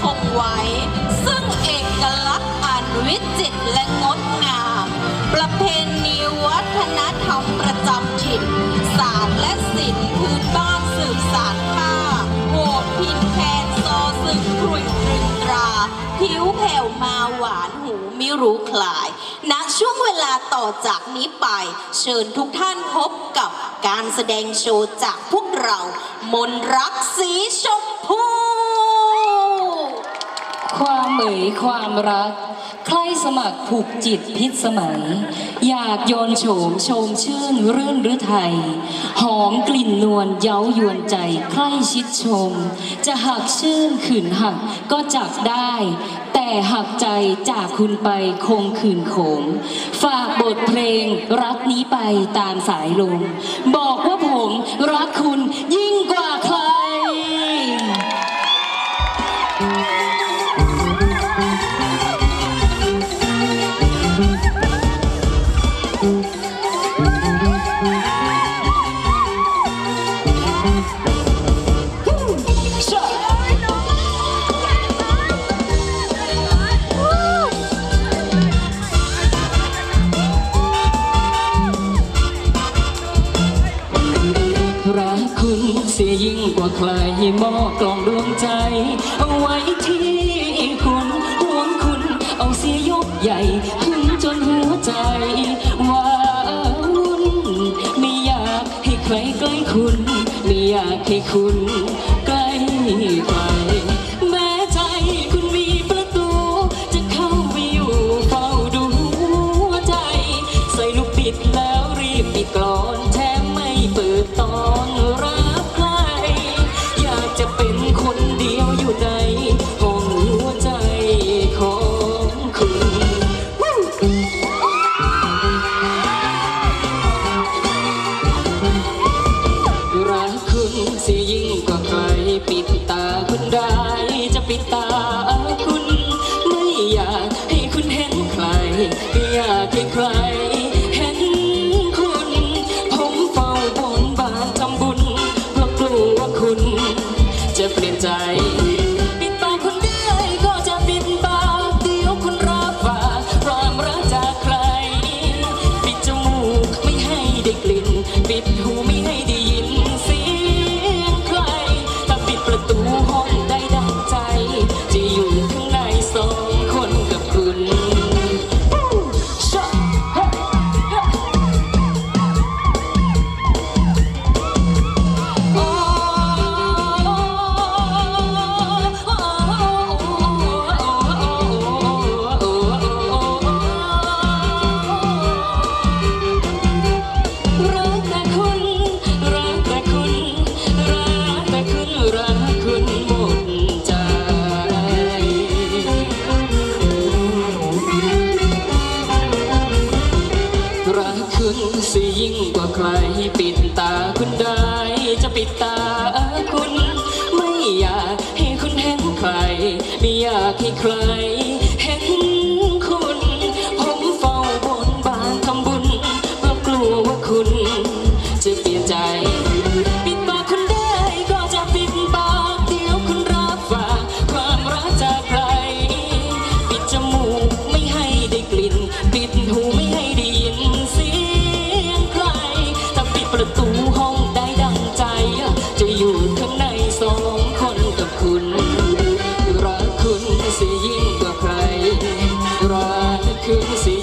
คงไว้ ซึ่งเอกลักษณ์อันวิจิตรและงดงาม ประเพณีวัฒนธรรมประจำถิ่นศาสตร์และศิลป์พื้นบ้านสืบสานค่าโหดพินแคนซอซึ่งครุ่ยตรึงตรา ผิวแผ่วมาหวานหูไม่รู้คลายณช่วงเวลาต่อจากนี้ไป เชิญทุกท่านพบกับการแสดงโชว์จากพวกเรา มนรักสีชมพู เหมยความรัก ใครสมัครผูกจิตพิษสมัย อยากโยนโฉมชมชื่นรื่นหรือไทย หอมกลิ่นนวลเย้ายวนใจ ใครชิดชม จะหักชื่นขืนหักก็จักได้ แต่หักใจจากคุณไปคงคืนโขม ฝากบทเพลงรักนี้ไปตามสายลม บอกว่าผมรักคุณยิ่งกว่า สียยิ่งกว่าใครมอบกล่องดวงใจ เอาไว้ที่คุณห่วงคุณ เอาเสียยกใหญ่ขึ้นจนหัวใจว่าวุ่นไม่อยากให้ใครใกล้คุณ ไม่อยากให้คุณใกล้ใคร ปิดตาคุณได้จะปิดตาคุณ ไม่อยากให้คุณเห็นใครไม่อยากให้ใครเห็นคุณ ผมเฝ้าบนบานทำบุญเพราะกลัวว่าคุณ จะเปลี่ยนใจปิดตาคนได้ก็จะปิดตาเดียวคุณรับฝาความรักจากใคร ปิดจมูกไม่ให้ได้กลิ่น ปิดหูไม่ให้ด้ ปิดตาคุณ ไม่อยากให้คุณเห็นใคร ไม่อยากให้ใคร que você